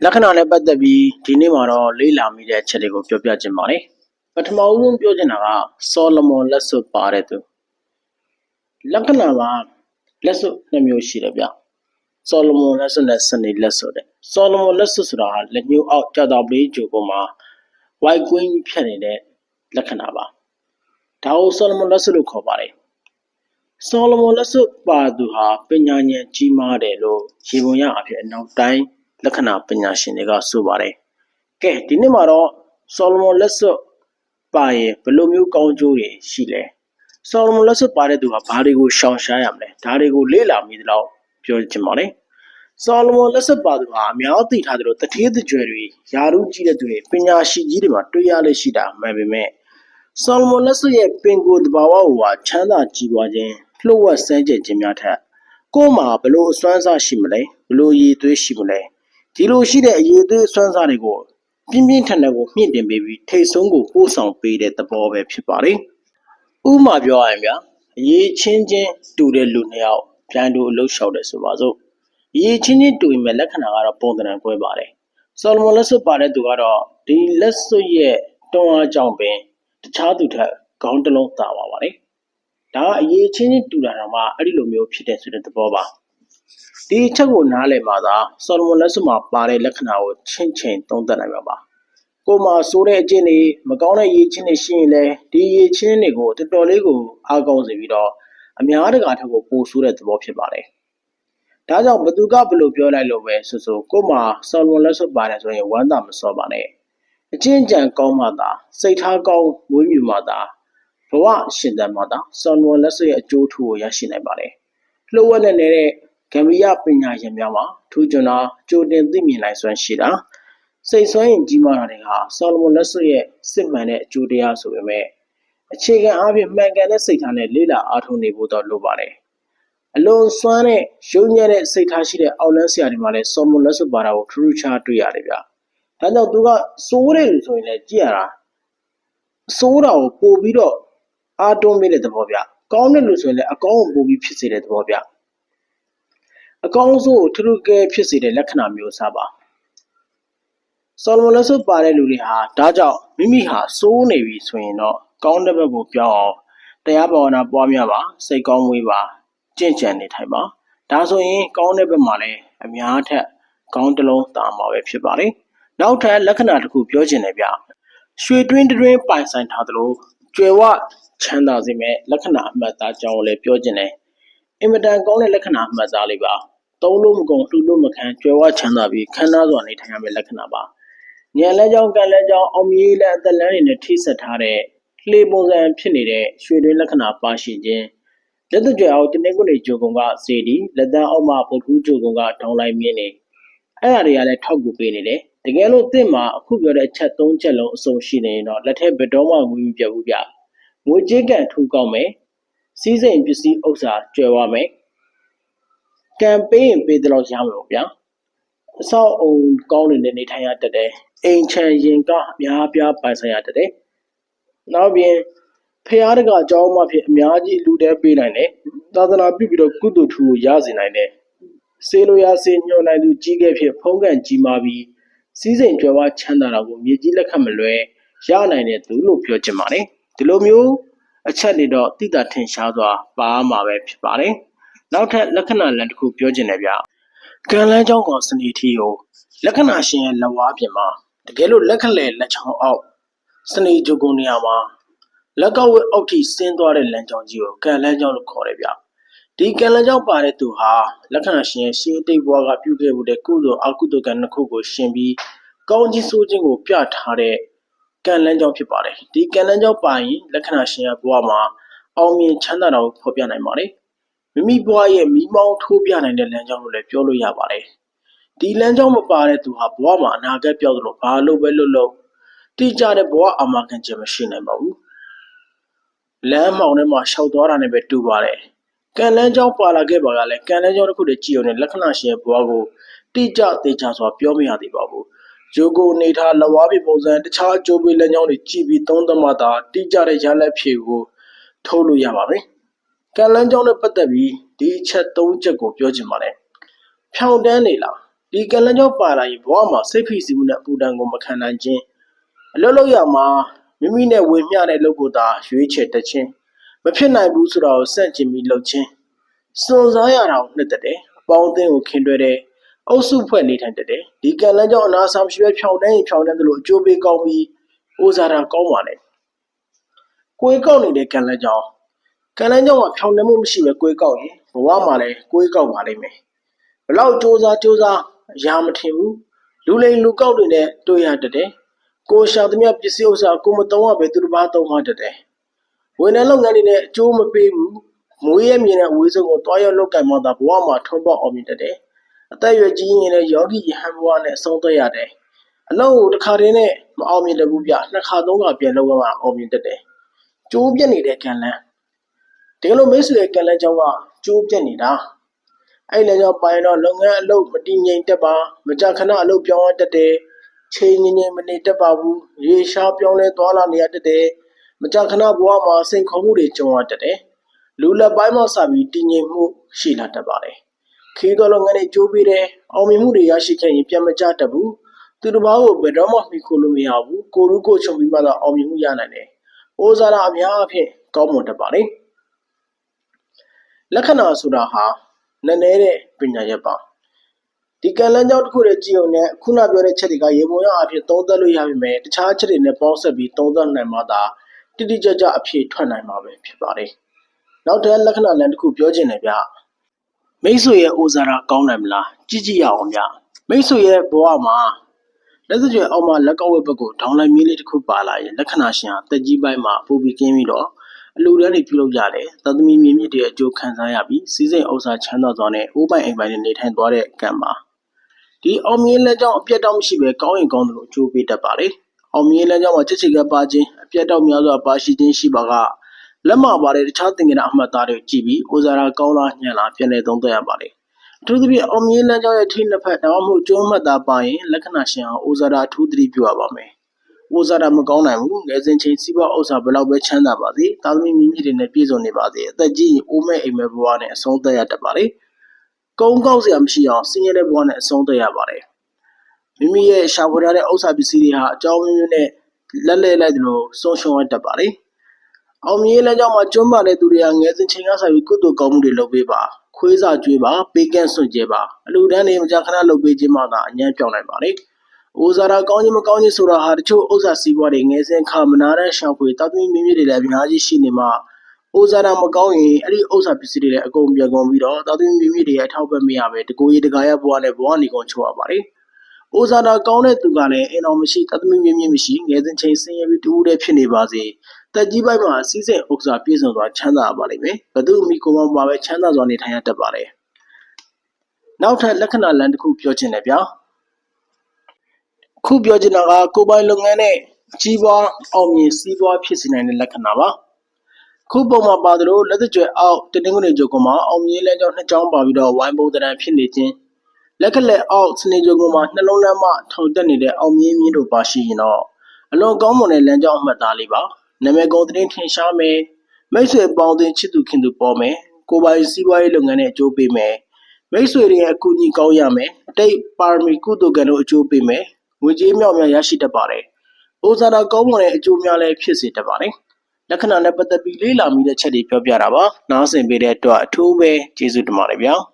လက္ခဏာနဲ့ပတ်သက်ပြီးဒီနေ့မှာတော့လေးလာမိတဲ့အချက်တွေကိုပြောပြခြင်းပါတယ်ပထမဦးဆုံးပြောချင်တာကဆောလမွန်လက်စွပ်ပါတဲ့သူလက္ခဏာမှာလက်စွပ်နှစ်မျိုးရှိတယ်ဗျဆောလမွန်လက်စွပ်နဲ့စနေလက်စွပ်တဲ့ဆောလမွန်လက်စွပ်ဆိုတာကလက်ညှိုးအောက်ကြာတာပလေးဂျိုပေါ်မှာ white queen ဖြတ်နေတဲ့လက္ခဏာပါဒါကိုဆောလမွန်လက်စွပ်လို့ခေါ်ပါတယ်ဆောလမွန်လက်စွပ်ပါသူဟာပညာဉာဏ်ကြီးမားတယ်လို့ရေပုံရအဖြစ်အနောက်တိုင်း လက္ခဏာပညာရှင်တွေကဆိုပါတယ်ကဲဒီနေ့မှာတော့ဆောလမွန်လက်စွပ်ပါရင်ဘယ်လိုမျိုးကောင်းကျိုးတွေရှိလဲဆောလမွန်လက်စွပ်ပါတဲ့သူကဘာတွေကိုရှောင်ရှားရမလဲဒါတွေကိုလေ့လာမိသလောက်ပြောချင်ပါတယ်ဆောလမွန်လက်စွပ်ပါသူဟာအများသိထားသလိုတထေးတကြွယ်တွေယာရုကြီးတဲ့သူတွေပညာရှိကြီးတွေမှာတွေ့ရလေရှိတာမှန်ပေမဲ့ဆောလမွန်လက်စွပ်ရဲ့ပင်ကိုယ်တဘာဝဟိုဟာချမ်းသာကြည်ပွားခြင်းလှုပ်ဝက်စမ်းကြယ်ခြင်းများထက်ကိုယ်မှာဘလို့အစွမ်းစားရှိမလဲဘလို့ရည်သွေးရှိမလဲ ဒီလိုရှိတဲ့အရေးသွေးအစွမ်းစားတွေကိုပြင်းပြင်းထန်ထန်ကိုမြင့်တင်ပေးပြီးထိတ်ဆုံးကိုပို့ဆောင်ပေးတဲ့သဘောပဲဖြစ်ပါတယ်။ဥပမာပြောရရင်ဗျာအရေးချင်းချင်းတူတဲ့လူနှစ်ယောက်ပြန်တူအလုပ်လျှောက်တယ်ဆိုပါစို့အရေးချင်းချင်းတူရင်မဲ့လက္ခဏာကတော့ပုံသဏ္ဍာန်ကွဲပါတယ်။ဆော်လမွန်လက်စွပ်ပါတဲ့သူကတော့ဒီလက်စွပ်ရဲ့တွန်းအားကြောင့်ပင်တခြားသူထက်ခေါင်းတစ်လုံးသာပါပါတယ်။ဒါကအရေးချင်းချင်းတူတာတော့မှအဲ့ဒီလိုမျိုးဖြစ်တဲ့ဆိုတဲ့သဘောပါ။ ဒီအချက်ကိုနားလည်မှသာဆော်လမွန်လက်စွပ်မှာပါတဲ့လက္ခဏာကိုချင်းချင်းသုံးသပ်နိုင်မှာပါ။ကိုယ်မှာဆိုးတဲ့အကျင့်တွေမကောင်းတဲ့ရေးချင်းတွေရှိရင်လည်းဒီရေးချင်းတွေကိုတော်တော်လေးကိုအားကောင်းစေပြီးတော့အများတကာထက်ကိုပိုဆိုးတဲ့သဘောဖြစ်ပါတယ်။ဒါကြောင့်ဘသူကဘယ်လိုပြောလိုက်လို့ပဲဆိုဆိုကိုယ်မှာဆော်လမွန်လက်စွပ်ပါတယ်ဆိုရင်ဝမ်းသာမစောပါနဲ့။အကျင့်ကြံကောင်းမှသာစိတ်ထားကောင်းမွေးမြူမှသာဘဝရှင်သန်မှသာဆော်လမွန်လက်စွပ်ရဲ့အကျိုးထူကိုရရှိနိုင်ပါတယ်။လှုပ်ဝက်နဲ့နေတဲ့ ဂမ်ဘီယာပညာရှင်များမှာထူးချွန်တာကြိုတင်သိမြင်နိုင်စွမ်းရှိတာစိတ်ဆွမ်းရင်ကြီးမားတာတွေဟာဆော်လမွန်လက်စွပ်ရဲ့စစ်မှန်တဲ့အကျိုးတရားဆိုပေမဲ့အခြေခံအားဖြင့်မှန်ကန်တဲ့စိတ်ထားနဲ့လေးလာအားထုတ်နေဖို့တော့လိုပါတယ်။အလွန်စွမ်းတဲ့ရုံညံ့တဲ့စိတ်ထားရှိတဲ့အောက်လန်းဆရာတွေမှာလည်းဆော်မွန်လက်စွပ်ပါတာကိုထူးထူးခြားတွေ့ရတယ်ဗျ။ဒါကြောင့်သူကစိုးတဲ့လူဆိုရင်လည်းကြည့်ရတာစိုးတာကိုပို့ပြီးတော့အားတွန်းမိတဲ့သဘောဗျ။ကောင်းတဲ့လူဆိုရင်လည်းအကောင်းကိုပို့ပြီးဖြစ်စေတဲ့သဘောဗျ။ အကောင်းဆုံးကိုထူးထူးကဲဖြစ်စေတဲ့လက္ခဏာမျိုးစားပါ။ဆော်လမွန်လက်စွပ်ပါတဲ့လူတွေဟာဒါကြောင့်မိမိဟာစိုးနေပြီဆိုရင်တော့ကောင်းတဲ့ဘက်ကိုပြောင်းအောင်တရားဘာဝနာပွားများပါစိတ်ကောင်းမွေးပါကြင့်ကြံနေထိုင်ပါဒါဆိုရင်ကောင်းတဲ့ဘက်မှာလည်းအများထက်ကောင်းတစ်လုံးတာမှာပဲဖြစ်ပါတယ်နောက်ထပ်လက္ခဏာတစ်ခုပြောချင်တယ်ဗျရွှေတွင်းတွင်းပိုင်ဆိုင်ထားသလိုကျွယ်ဝချမ်းသာစေမဲ့လက္ခဏာအမှတ်သားကြောင်းကိုလည်းပြောချင်တယ်အင်မတန်ကောင်းတဲ့လက္ခဏာအမှတ်သားလေးပါ သုံးလို့မကုန်လှူလို့မခံကျွယ်ဝချမ်းသာပြီးခမ်းနားစွာနေထိုင်ရမယ့်လက္ခဏာပါဉာဏ်လဲကြောင်းကံလဲကြောင်းအောင်မြင်လဲအသက်လန်းနေနဲ့ထိစပ်ထားတဲ့လှေပုံစံဖြစ်နေတဲ့ရွှေတွင်းလက္ခဏာပါရှိခြင်းလက်သွကြွယ်အောင်တနင်္ဂနွေဂျိုကုံကစေတီလက်တန်းအောက်မှာပုတ်ကူးဂျိုကုံကဒေါင်းလိုက်မြင်းနေအဲ့ဒါတွေကလည်းထောက်ကူပေးနေတယ်တကယ်လို့တင့်မှာအခုပြောတဲ့အချက်၃ချက်လုံးအစုံရှိနေရင်တော့လက်ထက်ဘယ်တော့မှငွေမပြတ်ဘူးဗျငွေကြေးကန်ထူကောင်းမယ်စီးစိမ်ပစ္စည်းဥစ္စာကျွယ်ဝမယ် ကံပေးရင်ပေးတယ်လို့ရမှာပေါ့ဗျာအဆောက်အုံကောင်းနေတဲ့နေထိုင်ရတတ်တယ်အိမ်ချမ်းရင်ကအများပြားပိုင်ဆိုင်ရတတ်တယ်နောက်ပြီးဖျားတကအကြောင်းမှဖြစ်အများကြီးလူတဲပေးနိုင်တယ်သာသနာပြုပြီးတော့ကုသိုလ်ထူကိုရစေနိုင်တယ်စေလိုရာစေညှော်နိုင်သူကြီးခဲ့ဖြစ်ဖုံးကန်ကြီးမားပြီးစီးစိမ်ကြွယ်ဝချမ်းသာတာကိုမြေကြီးလက်ခတ်မလွဲရနိုင်တဲ့သူလို့ပြောချင်ပါတယ်ဒီလိုမျိုးအချက်တွေတော့တိတာထင်ရှားစွာပါမှာပဲဖြစ်ပါတယ် နောက်ထပ်လက္ခဏာလန်တစ်ခုပြောချင်တယ်ဗျကံလန်းချောင်းကောင်စနေထီကိုလက္ခဏာရှင်ရဲ့လက်ဝါးပြင်မှာတကယ်လို့လက်ခလဲလက်ချောင်းအောက်စနေဂျုံကုန်နေရာမှာလက်ကောက်ဝက်အောက်ထိဆင်းသွားတဲ့လမ်းကြောင်းကြီးကိုကန်လမ်းကြောင်းလို့ခေါ်တယ်ဗျဒီကန်လမ်းကြောင်းပါတဲ့သူဟာလက္ခဏာရှင်ရှေးတိတ်ဘွားကပြုခဲ့မှုတဲ့ကုသိုလ်အကုသိုလ်ကံနှစ်ခုကိုရှင်ပြီးကောင်းခြင်းဆိုးခြင်းကိုပြထားတဲ့ကံလမ်းကြောင်းဖြစ်ပါတယ်ဒီကံလမ်းကြောင်းပါရင်လက္ခဏာရှင်ရဲ့ဘဝမှာအောင်မြင်ချမ်းသာတာကိုဖော်ပြနိုင်ပါတယ် မိမိဘဝရဲ့မိမောင်းထိုးပြနိုင်တဲ့လမ်းကြောင်းလို့လည်းပြောလို့ရပါတယ်ဒီလမ်းကြောင်းမပါတဲ့သူဟာဘဝမှာအနာဂတ်ပြောက်သလိုဘာလို့ပဲလုပ်လို့တိကျတဲ့ဘဝအာမခံချက်မရှိနိုင်ပါဘူးလမ်းမောင်ထဲမှာရှောက်သွားတာနဲ့ပဲတူပါတယ်ကံလန်းကြောင်းပါလာခဲ့ပါကလည်းကံလန်းကြောင်းတစ်ခုတည်းကြည့်ုံနဲ့လက္ခဏာရှင်ဘဝကိုတိကျသေးချာစွာပြောမရသေးပါဘူးဂျိုကိုနေထားလဝါးပြပုံစံတခြားကြိုးပေးလမ်းကြောင်းတွေကြည့်ပြီးသုံးသမှသာတိကျတဲ့ရလက်ဖြေကိုထုတ်လို့ရပါမယ် ကံလန်းကြောင်းနဲ့ပတ်သက်ပြီးဒီချက်၃ချက်ကိုပြောချင်ပါတယ်ဖြောင်းတန်းနေလားဒီကံလန်းကြောင့်ပါလာရင်ဘဝမှာစိတ်ဖိစီးမှုနဲ့အပူဒဏ်ကိုမခံနိုင်ခြင်းအလုပ်လုပ်ရမှာမိမိနဲ့ဝေမျှတဲ့လုပ်ကိုသာရွေးချယ်တတ်ခြင်းမဖြစ်နိုင်ဘူးဆိုတာကိုစန့်ကျင်ပြီးလုပ်ခြင်းစွန်စားရတာကိုနှစ်သက်တယ်အပေါင်းအသင်းကိုခင်တွဲတယ်အုပ်စုဖွဲ့နေထိုင်တတ်တယ်ဒီကံလန်းကြောင့်အနာဆာမရှိပဲဖြောင်းတိုင်းဖြောင်းတိုင်းတို့အကျိုးပေးကောင်းပြီးအိုးစားတာကောင်းပါလေကိုယ်ကောက်နေတဲ့ကံလန်းကြောင့် ကံလန်းကြောင့်ကဖြောင်းနေမှုမရှိပဲကိုယ်ကောက်ရင်ဘဝမှာလည်းကိုယ်ကောက်ပါလိမ့်မယ်ဘလောက်စူးစမ်းစူးစမ်းအရာမထင်ဘူးလူလိမ်လူကောက်တွေနဲ့တွေ့ရတတ်တယ်ကိုရှာသမျှပစ္စည်းဥစ္စာကိုမတုံးရပဲသူတစ်ပါးတုံးမှတတ်တယ်ဝန်ထမ်းလုပ်ငန်းတွေနဲ့အကျိုးမပေးဘူးမွေးရမြင်တဲ့အဝေးဆုံးကိုတွားရောက်လောက်ကင်မှသာဘဝမှာထုံးပေါအောင်မြင်တတ်တယ်အသက်အရွယ်ကြီးရင်လည်းယောဂီယဟန်ဘဝနဲ့အဆုံးသတ်ရတယ်အလုံးကိုတစ်ခါတည်းနဲ့မအောင်မြင်တတ်ဘူးဗျနှစ်ခါသုံးခါပြန်လုပ်ရမှအောင်မြင်တတ်တယ်ကျိုးပြက်နေတဲ့ကံလန်း တကယ်လို့မိတ်ဆွေရဲ့ကံလန်းကြောင့်ကကျိုးပြက်နေတာအဲ့လည်းကြောင့်ပိုင်းတော့လုပ်ငန်းအလုပ်မတည်ငြိမ်တက်ပါမကြခဏအလုပ်ပြောင်းရတတ်တယ်ချိန်ငြိမ်ငြိမ်မနေတတ်ပါဘူးရေရှားပြောင်းလဲသွားလာနေရတတ်တယ်မကြခဏဘဝမှာစိန်ခေါ်မှုတွေကြုံရတတ်တယ်လူလက်ပိုင်းမှာစပြီးတည်ငြိမ်မှုရှိလာတတ်ပါတယ်ခီးတော်လုပ်ငန်းတွေကြိုးပြီးတယ်အောင်မြင်မှုတွေရရှိခဲ့ရင်ပြန်မကြတတ်ဘူးသူတစ်ပါးကိုဘယ်တော့မှမှီခိုလို့မရဘူးကိုလူကိုချုပ်ပြီးမှသာအောင်မြင်မှုရနိုင်တယ်အိုးစားတာအများအပြားကောင်းမွန်တတ်ပါတယ် လက္ခဏာဆိုတာဟာနည်းနည်းတဲ့ပညာရက်ပါဒီကံလန်းကြောင်းတစ်ခုတည်းကြည့်ုံနဲ့ခုနပြောတဲ့ချက်တွေကရေပုံရအဖြစ်သုံးသပ်လို့ရပြီမယ်တခြားချက်တွေနဲ့ပေါင်းဆက်ပြီးသုံးသပ်နိုင်မှသာတိတိကျကျအဖြစ်ထွက်နိုင်မှာပဲဖြစ်ပါတယ်နောက်တဲ့လက္ခဏာလမ်းတစ်ခုပြောချင်တယ်ဗျမိတ်ဆွေရဲ့အိုဇာရာကောင်းနိုင်မလားကြည့်ကြည့်ရအောင်ဗျမိတ်ဆွေရဲ့ဘဝမှာလက်စကြွယ်အောက်မှာလက်ကဝက်ဘက်ကိုဒေါင်းလိုက်မီးလေးတစ်ခုပါလာရင်လက္ခဏာရှင်ဟာတက်ကြီးပိုင်းမှာပူပြီးကင်းပြီးတော့ အလူတန်းတွေပြုလုပ်ကြတယ်။သတ္တမီမြေမြစ်တွေအကျိုးခံစားရပြီးစီးစိမ်ဥစ္စာချမ်းသာစွာနဲ့အိုးပိုင်အိမ်ပိုင်နဲ့နေထိုင်သွားတဲ့ကံပါ။ဒီအောင်မြင်လမ်းကြောင်းအပြတ်တောက်မရှိပဲကောင်းရင်ကောင်းတယ်လို့အကျိုးပေးတတ်ပါလေ။အောင်မြင်လမ်းကြောင်းမှာချစ်ချစ်ကပ်ပါခြင်းအပြတ်တောက်များစွာပါရှိခြင်းရှိပါကလက်မပါတဲ့တခြားသင်္ကေတအမှတ်သားတွေကြည့်ပြီးဥဇာရာကောင်းလားညံ့လားပြန်လည်သုံးသပ်ရပါလေ။အထူးသဖြင့်အောင်မြင်လမ်းကြောင်းရဲ့ထိနှစ်ဖက်ဒါမှမဟုတ်ကျိုးမှတ်သားပါရင်လက္ခဏာရှင်အောင်ဥဇာရာအထူးသတိပြုရပါမယ်။ ဥစားတာမကောင်းနိုင်ဘူးငယ်စဉ်ချိန်စီးပွားဥစ္စာဘယ်လောက်ပဲချမ်းသာပါစေတာသမီမိမိတွေနဲ့ပြည့်စုံနေပါစေအသက်ကြီးရင်အိုးမဲ့အိမ်မဲ့ဘဝနဲ့အဆုံးသတ်ရတတ်ပါလေကုန်းကောက်စရာမရှိအောင်ဆင်းရဲတဲ့ဘဝနဲ့အဆုံးသတ်ရပါတယ်မိမိရဲ့ရှာဖွေထားတဲ့ဥစ္စာပစ္စည်းတွေဟာအကြောင်းမျိုးမျိုးနဲ့လက်လဲလိုက်သလိုဆုံးရှုံးရတတ်ပါလေအောင်မြင်ရေးလမ်းကြောင်းမှာကျွမ်းပါတဲ့သူတွေကငယ်စဉ်ချိန်ကစားပြီးကုသိုလ်ကောင်းမှုတွေလုပ်ပေးပါခွေးစာကျွေးပါပေးကန့်စွန့်ကြဲပါအလူတန်းတွေမကြာခဏလုပ်ပေးခြင်းမှသာအញ្ញမ်းပြောင်းနိုင်ပါလေ။ အိုဇာရာကောင်းခြင်းမကောင်းခြင်းဆိုတာဟာတချို့ဥစ္စာစီးပွားတွေငယ်စဉ်ခါမနာတဲ့ရှောင်ခွေတာသမီမိမိတွေလည်းအများကြီးရှိနေမှအိုဇာရာမကောင်းရင်အဲ့ဒီဥစ္စာပစ္စည်းတွေလည်းအကုန်ပြန်ကုန်ပြီးတော့တာသမီမိမိတွေရဲ့အထောက်ပံ့မရပဲတကိုယ်ရေးတကာရဘဝနဲ့ဘဝနေကုန်ချိုးရပါတယ်။အိုဇာရာကောင်းတဲ့သူကလည်းအင်တော်မရှိတာသမီမြင့်မြင့်မရှိငယ်စဉ်ချိန်ဆင်းရဲပြီးတူးတဲ့ဖြစ်နေပါစေ။တက်ကြီးပိုင်းမှာစီးစိမ်ဥစ္စာပြည့်စုံစွာချမ်းသာပါလိမ့်မယ်။ဘသူမိကိုမပါပဲချမ်းသာစွာနေထိုင်ရတတ်ပါတယ်။နောက်ထပ်လက္ခဏာလမ်းတစ်ခုပြောချင်တယ်ဗျာ။ ခုပြောချင်တာကကိုယ်ပိုင်လုပ်ငန်းနဲ့ကြီးပွားအောင်မြင်စီးပွားဖြစ်စေနိုင်တဲ့လက္ခဏာပါခုပုံမှာပါသလိုလက်သကြွယ်အောက်တနင်္ဂနွေကြုံကမှာအောင်မြင်လမ်းကြောင်းနှစ်ကြောင်းပါပြီးတော့ဝိုင်းပုံတရံဖြစ်နေခြင်းလက်ကလက်အောက်စနေကြုံကမှာနှလုံးလမ်းမထောင်တက်နေတဲ့အောင်မြင်မြင့်တို့ပါရှိရင်တော့အလွန်ကောင်းမွန်တဲ့လမ်းကြောင်းအမှတ်သားလေးပါနာမည်ကုန်သတင်းထင်ရှားမယ်မိတ်ဆွေပေါင်းတင်ချစ်သူခင်သူပေါ်မယ်ကိုယ်ပိုင်စီးပွားရေးလုပ်ငန်းနဲ့အကျိုးပေးမယ်မိတ်ဆွေတွေရဲ့အကူအညီကောင်းရမယ်အတိတ်ပါရမီကုသိုလ်ကံတို့အကျိုးပေးမယ် ငွေကြေးမြောက်များရရှိတတ်ပါတယ်။အိုဇာတာကောင်းမွန်တဲ့အကျိုးများလည်းဖြစ်စေတတ်ပါတယ်။လက္ခဏာနဲ့ပတ်သက်ပြီးလေ့လာမိတဲ့ချက်တွေပြောပြတာပါ။နားဆင်ပေးတဲ့အတွက်အထူးပဲကျေးဇူးတင်ပါတယ်ဗျာ။